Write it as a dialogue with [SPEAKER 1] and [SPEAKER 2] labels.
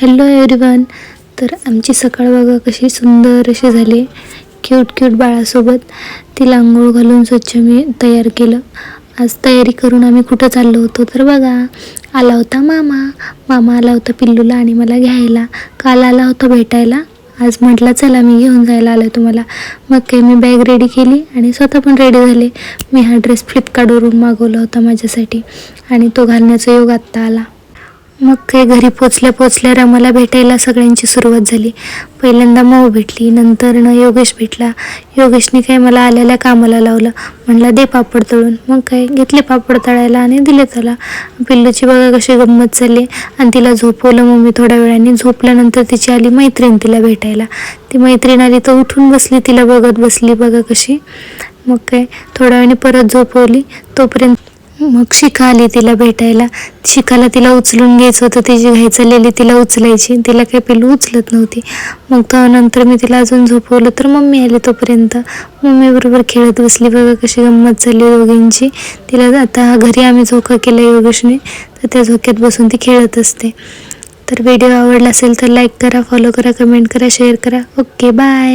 [SPEAKER 1] Hello everyone तर आमची सकाळ बघा कशी सुंदर अशी झाली. क्यूट क्यूट बाळासोबत. तिला आंघोळ घालून स्वच्छ मी तयार केलं. आज तयारी करून आम्ही कुठं चाललो होतो तर बघा. आला होता मामा. मामा आला होता पिल्लूला आणि मला घ्यायला. काल आला होता भेटायला. आज म्हटलं चला मी घेऊन जायला आलो तुम्हाला. मग काही मी बॅग रेडी केली आणि स्वतः पण रेडी झाले. मी हा ड्रेस फ्लिपकार्टवरून मागवला होता माझ्यासाठी. आणि तो घालण्याचा योग आत्ता आला. मग काही घरी पोचल्या पोचल्या रमाला भेटायला सगळ्यांची सुरुवात झाली. पहिल्यांदा मऊ भेटली नंतर न योगेश भेटला. योगेशने काय मला आलेल्या कामाला लावलं. म्हणला दे पापड तळून. मग काय घेतले पापड तळायला आणि दिले त्याला. पिल्लूची बघा कशी गंमत झाली. आणि तिला झोपवलं मम्मी थोड्या वेळाने. झोपल्यानंतर तिची आली मैत्रीण तिला भेटायला. ती मैत्रीण आली तर उठून बसली तिला बघत बसली बघा कशी. मग काय थोड्या वेळाने परत झोपवली. तोपर्यंत मग शिखा आली तिला भेटायला. शिखाला तिला उचलून घ्यायचं होतं तिची घाई चाललेली तिला उचलायची. तिला काही पिलू उचलत नव्हती. मग त्यानंतर मी तिला अजून झोपवलं तर मम्मी आली तोपर्यंत. मम्मीबरोबर खेळत बसली. बघा कशी गंमत झाली दोघींची. तिला आता घरी आम्ही झोका केला योगेशने. तर त्या झोक्यात बसून ती खेळत असते. तर व्हिडिओ आवडला असेल तर लाईक करा फॉलो करा कमेंट करा शेअर करा. Okay bye